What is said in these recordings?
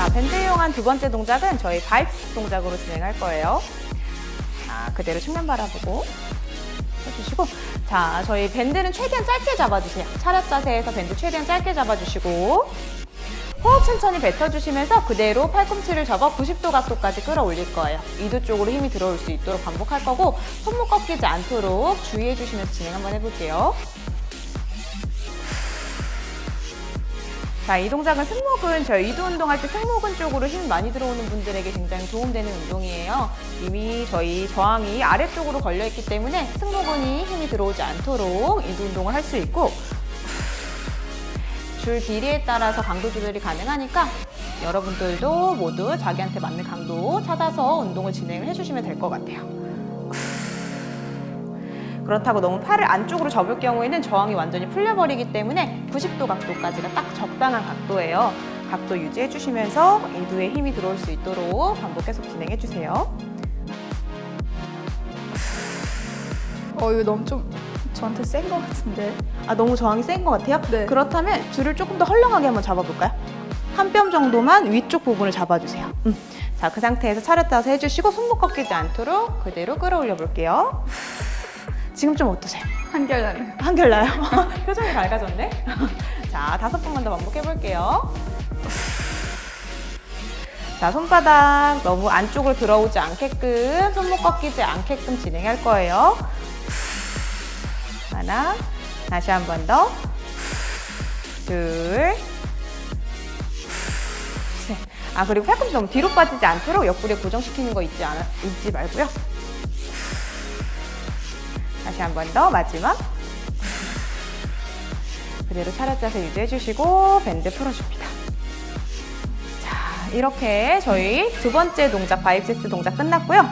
자, 밴드 이용한 두 번째 동작은 저희 바이프스 동작으로 진행할 거예요. 자, 그대로 측면 바라보고 해주시고 자, 저희 밴드는 최대한 짧게 잡아주세요. 차렷 자세에서 밴드 최대한 짧게 잡아주시고 호흡 천천히 뱉어주시면서 그대로 팔꿈치를 접어 90도 각도까지 끌어올릴 거예요. 이두 쪽으로 힘이 들어올 수 있도록 반복할 거고 손목 꺾이지 않도록 주의해 주시면서 진행 한번 해볼게요. 자, 이 동작은 승모근, 저희 이두 운동할 때 승모근 쪽으로 힘 많이 들어오는 분들에게 굉장히 도움되는 운동이에요. 이미 저희 저항이 아래쪽으로 걸려있기 때문에 승모근이 힘이 들어오지 않도록 이두 운동을 할 수 있고 줄 길이에 따라서 강도 조절이 가능하니까 여러분들도 모두 자기한테 맞는 강도 찾아서 운동을 진행을 해주시면 될 것 같아요. 그렇다고 너무 팔을 안쪽으로 접을 경우에는 저항이 완전히 풀려버리기 때문에 90도 각도까지가 딱 적당한 각도예요. 각도 유지해 주시면서 이두에 힘이 들어올 수 있도록 반복 계속 진행해 주세요. 어 이거 너무 좀 저한테 센 것 같은데. 아 너무 저항이 센 것 같아요? 네. 그렇다면 줄을 조금 더 헐렁하게 한번 잡아볼까요? 한 뼘 정도만 위쪽 부분을 잡아주세요. 음. 자, 그 상태에서 차렷 따서 해주시고 손목 꺾이지 않도록 그대로 끌어올려 볼게요. 지금 좀 어떠세요? 한결나는. 한결나요? 표정이 밝아졌네? 자, 다섯 번만 더 반복해 볼게요. 자, 손바닥 너무 안쪽으로 들어오지 않게끔, 손목 꺾이지 않게끔 진행할 거예요. 하나, 다시 한 번 더. 둘, 셋. 아, 그리고 팔꿈치 너무 뒤로 빠지지 않도록 옆구리에 고정시키는 거 잊지, 않아, 잊지 말고요. 다시 한 번 더, 마지막. 그대로 차렷 자세 유지해 주시고 밴드 풀어줍니다. 자, 이렇게 저희 두 번째 동작 바이프스 동작 끝났고요.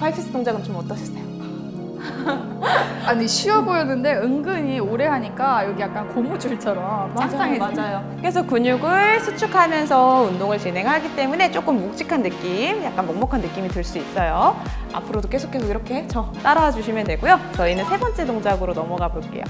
바이프스 동작은 좀 어떠셨어요? 아니 쉬워 보였는데 은근히 오래 하니까 여기 약간 고무줄처럼 짱짱해지네. 맞아요. 그래서 근육을 수축하면서 운동을 진행하기 때문에 조금 묵직한 느낌, 약간 먹먹한 느낌이 들 수 있어요. 앞으로도 계속 계속 이렇게 저 따라와 주시면 되고요. 저희는 세 번째 동작으로 넘어가 볼게요.